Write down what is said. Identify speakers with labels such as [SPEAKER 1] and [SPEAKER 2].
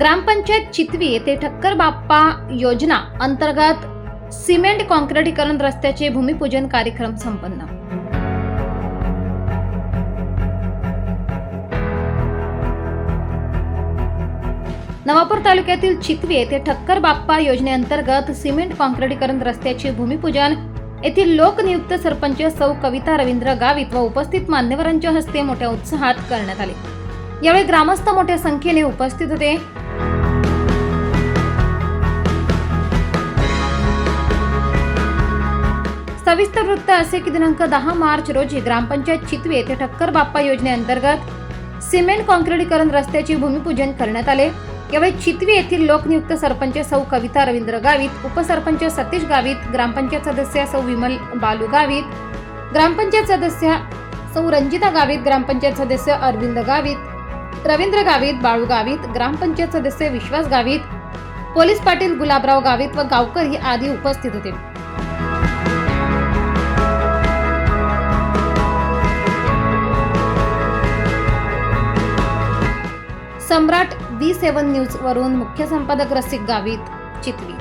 [SPEAKER 1] ग्रामपंचायत चितवी येथे ठक्कर बाप्पा योजना अंतर्गत सिमेंट कॉन्क्रिटीकरण रस्त्याचे भूमिपूजन कार्यक्रम संपन्न. नवापूर तालुक्यातील चितवी येथे ठक्कर बाप्पा योजनेअंतर्गत सिमेंट कॉन्क्रिटीकरण रस्त्याचे भूमिपूजन येथील लोकनियुक्त सरपंच सौ कविता रवींद्र गावित व उपस्थित मान्यवरांच्या हस्ते मोठ्या उत्साहात करण्यात आले. यावेळी ग्रामस्थ मोठ्या संख्येने उपस्थित होते. सविस्तर वृत्त असे की दिनांक दहा मार्च रोजी ग्रामपंचायत चितवे येथे ठक्कर बाप्पा योजनेअंतर्गत सिमेंट कॉन्क्रिटीकरण रस्त्याचे भूमिपूजन करण्यात आले. यावेळी चितवी येथील लोकनियुक्त सरपंच सौ कविता रवींद्र गावित उपसरपंच सतीश गावित ग्रामपंचायत सदस्य सौ विमल बालू गावित ग्रामपंचायत सदस्य सौ रंजिता गावित ग्रामपंचायत सदस्य अरविंद गावित रवींद्र गावित बाळू गावित ग्रामपंचायत सदस्य विश्वास गावित पोलीस पाटील गुलाबराव गावित व गावकर ही आदी उपस्थित होते. सम्राट व्ही सेवन न्यूज वरून मुख्य संपादक रसिक गावित चितवी.